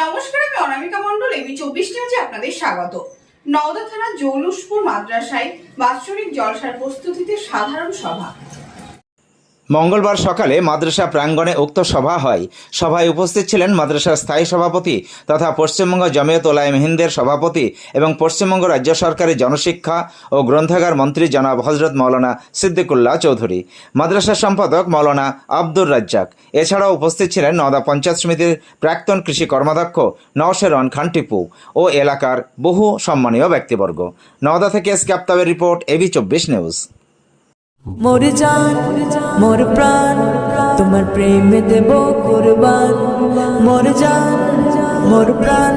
নমস্কার, আমি অনামিকা মন্ডল এবি চব্বিশ নিউজে আপনাদের স্বাগত। নওদা থানা জৌলুসপুর মাদ্রাসায় বাৎসরিক জলসার প্রস্তুতিতে সাধারণ সভা। মঙ্গলবার সকালে মাদ্রাসা প্রাঙ্গণে উক্ত সভা হয়। সভায় উপস্থিত ছিলেন মাদ্রাসার স্থায়ী সভাপতি তথা পশ্চিমবঙ্গ জমিয়ত ওলায়েম হিন্দের সভাপতি এবং পশ্চিমবঙ্গ রাজ্য সরকারের জনশিক্ষা ও গ্রন্থাগার মন্ত্রী জনাব হজরত মৌলানা সিদ্দিকুল্লাহ চৌধুরী মাদ্রাসা সম্পাদক মৌলানা আব্দুর রাজ্জাক। এছাড়াও উপস্থিত ছিলেন নওদা পঞ্চায়েত সমিতির প্রাক্তন কৃষি কর্মাধ্যক্ষ নওশেরন খান টিপু ও এলাকার বহু সম্মানীয় ব্যক্তিবর্গ। নওদা থেকে এস কাপ্তাবের রিপোর্ট এবি চব্বিশ নিউজ। মোর জান, মোর প্রাণ, তোমার প্রেমে দেব কুরবান। মোর জান, মোর প্রাণ,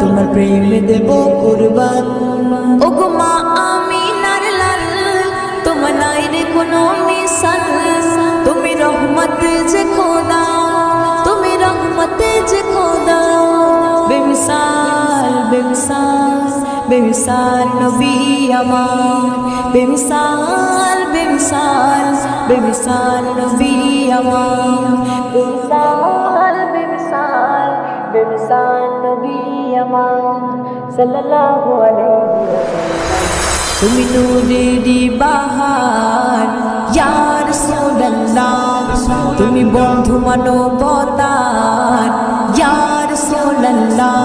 তোমার প্রেমে দেব কুরবান। ও গো মা আমি লাল, তোমার নাই রে কোনো মিসাল তুমি রহমত যে খোদা, তুমি রহমত যে খোদা। বেমিসাল سڀ ويرم به مال ڀيشالڀي سال بيريام سال بم سال سيريم صلاح তুমি নূরেরই বাহার ইয়া রাসূলুল্লাহ তুমি বন্ধু মানবতার ইয়া রাসূলুল্লাহ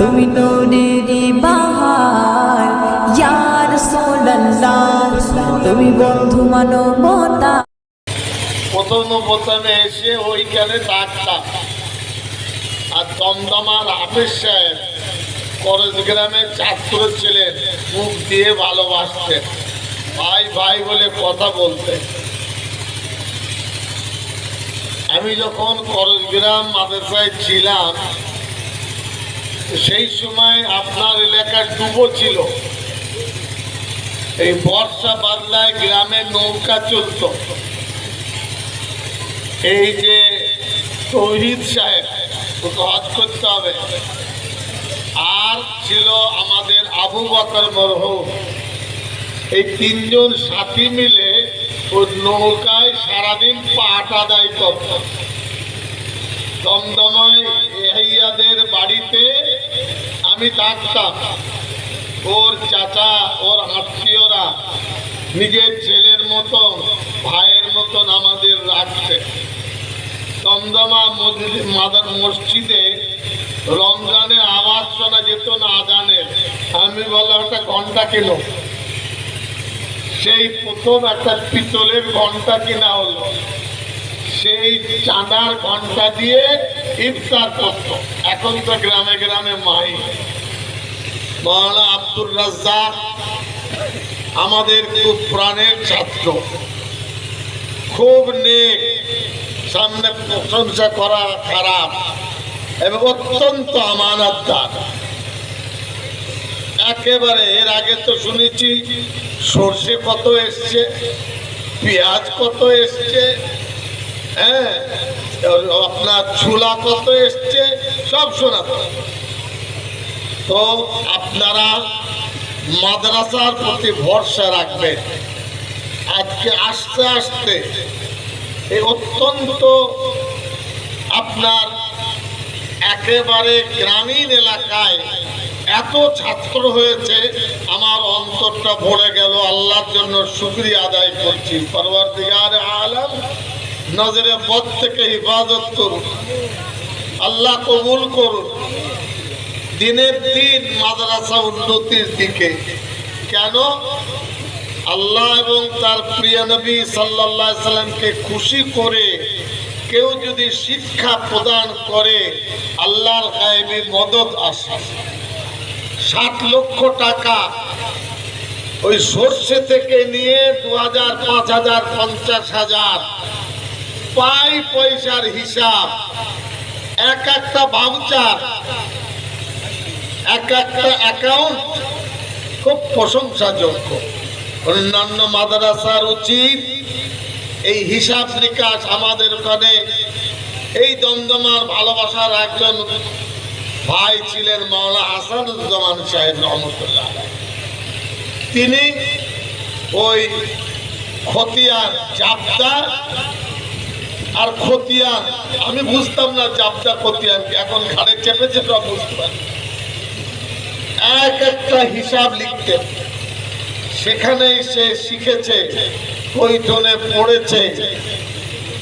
তুমি নূরেরই বাহার ইয়া রাসূলুল্লাহ তুমি বন্ধু মানবতার প্রথম প্রথমে এসে ওইখানে ডাকতাম আর দমদমার হাফিজ করজ গ্রামের ছাত্র ছিলেন, মুখ দিয়ে ভালোবাসতেন। ভাই ভাই বলে কথা বলতেন। আমি যখন করজগ্রাম মাদ্রাসায় ছিলাম, সেই সময় আপনার এলাকার ডুবো ছিল। এই বর্ষা বাদলায় গ্রামে নৌকা চলতো। এই যে তৌহিদ সাহেব হজ করতে হবে। আর ছিল আমাদের আবু বকর মরহুম। এই তিনজন সাথী মিলে ও নৌকায় সারাদিন পাট আদায় করত। দমদমায় বাড়িতে আমি থাকতাম। ওর চাচা, ওর আত্মীয়রা নিজের ছেলের মতন, ভাইয়ের মতন আমাদের রাখছে দমদমা মসজিদে রমজানে শোনা যেত না আজানের আমি বললাম, একটা ঘণ্টা কিনো। সেই প্রথম একটা পিতলের ঘণ্টা কিনা হলো। সেই চাঁদার ঘণ্টা দিয়ে ইফতার করতো। এখন তো গ্রামে গ্রামে মাই। মৌলানা আব্দুর রাজ্জাক আমাদের খুব প্রাণের ছাত্র। খুব নেক। সামনে প্রশংসা করা খারাপ। এবং অত্যন্ত আমানতদার। একেবারে এর আগে তো শুনেছি, সর্ষে কত এসছে, পেঁয়াজ কত এসছে হ্যাঁ? আপনার ছোলা কত এসছে, সব শোনা তো আপনারা মাদ্রাসার প্রতি ভরসা রাখবেন। আজকে আস্তে আস্তে এই অত্যন্ত আপনার একেবারে গ্রামীণ এলাকায় এত ছাত্র হয়েছে, আমার অন্তরটা ভরে গেল। আল্লাহর জন্য শুক্রিয়া আদায় করছি। পরবার দিগার আলম, নজরে পথ থেকে হিফাজত করুন। আল্লাহ কবুল করুন। দিনের দিন মাদ্রাসা উন্নতির দিকে। কেন? আল্লাহ এবং তার প্রিয় নবী সাল্লাহ সাল্লামকে খুশি করে কেউ যদি শিক্ষা প্রদান করে, আল্লাহর গায়েবী মদত আসে। ষাট লক্ষ টাকা ওই সর্ষে থেকে নিয়ে দু হাজার, পাঁচ হাজার, পঞ্চাশ হাজার পাই পয়সার হিসাব। এক একটা ভাউচার এক একটা অ্যাকাউন্ট খুব প্রশংসাযোগ্য। অন্যান্য মাদ্রাসার উচিত এই হিসাব নিকাশ আমাদের ওখানে এই দমদমার ভালোবাসার একজন ভাই ছিলেন মাওলা হাসানুজ্জামান সাহেব রহমতুল্লাহ তিনি ওই খতিয়ান চাপদা আর খতিয়ান আমি বুঝতাম না জাবদা খতিয়ান এখন ঘাড়ে চেপেছে সব বুঝতে পারি। এক একটা হিসাব লিখতে সেখানেই সে শিখেছে কৈঠনে পড়েছে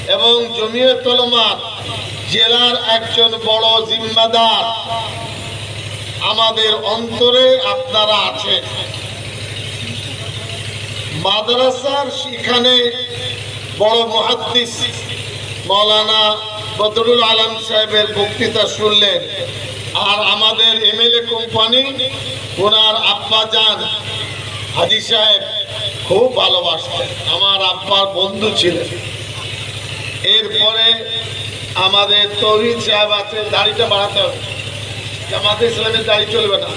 এবং জমিয়ে তলমার জেলার একজন বড় জিম্মাদার আমাদের অন্তরে আপনারা আছেন। মাদ্রাসার সেখানে বড় মহাদ্দিস মৌলানা বদরুল আলম সাহেবের বক্তৃতা শুনলেন আর আমাদের এমএলএ কোম্পানি ওনার আব্বা যান হাজি সাহেব খুব ভালোবাসতেন। আমার আব্বার বন্ধু ছিলেন। এরপরে আমাদের তৌহিদ সাহেব আছে, দাড়িটা বাড়াতে হবে। জামাতে ইসলামের দাড়ি চলবে না।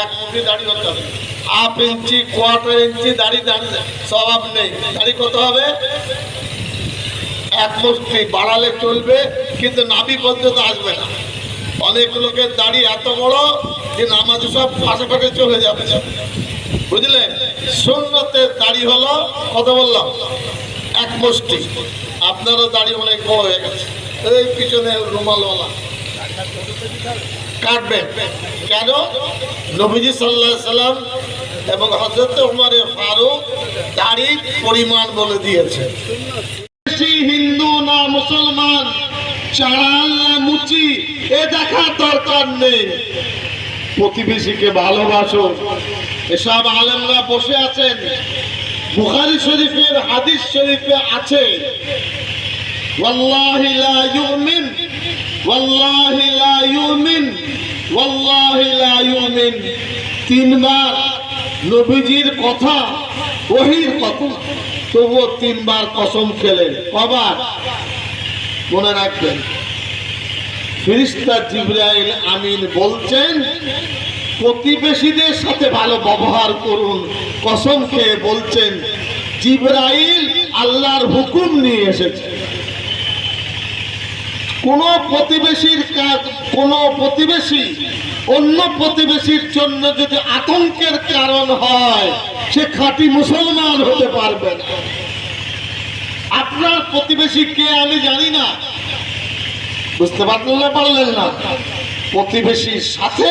এক মুঠি দাড়ি করতে হবে। হাফ ইঞ্চি, কোয়ার্টার ইঞ্চি দাড়ি স্বভাব নেই। দাড়ি কত হবে? এক মুষ্টি বাড়ালে চলবে, কিন্তু নাভি পর্যন্ত আসবে না। অনেক লোকের দাড়ি এত বড় যে নামাজ সব ফাঁসে চলে যাবে। বুঝলেন সুন্নতের দাড়ি হলো কত বললাম, এক মুষ্টি। আপনারও দাড়ি অনেক বড় হয়ে গেছে। এই পিছনে রুমালওয়ালা। কাটবেন। কেন? নবীজি সাল্লাহ সাল্লাম এবং হজরত উমারে ফারুক দাড়ির পরিমাণ বলে দিয়েছে। হিন্দু না মুসলমান চাড়াল না মুচি, এ দেখার দরকার নেই। প্রতিবেশীকে ভালোবাসো এসব আলেমরা বসে আছেন। বুখারি শরীফের হাদিস শরীফে আছে। ওয়াল্লাহি লা ইউমিন, ওয়াল্লাহি লা ইউমিন, ওয়াল্লাহি লা ইউমিন। তিনবার নবীজির কথা, ওহির কথা, তবুও তিনবার কসম খেলেন। কবার? মনে রাখবেন। ফিরিস্তা জিব্রাইল আমিন বলছেন প্রতিবেশীদের সাথে ভালো ব্যবহার করুন। কসম খেয়ে বলছেন, জিব্রাইল আল্লাহর হুকুম নিয়ে এসেছে। কোন প্রতিবেশীর কাজ কোন প্রতিবেশী অন্য প্রতিবেশীর জন্য যদি আতঙ্কের কারণ হয়, সে খাঁটি মুসলমান হতে পারবে না। আপনার প্রতিবেশী কে আমি জানি না। বুঝতে পারলেন না পারলেন না? প্রতিবেশীর সাথে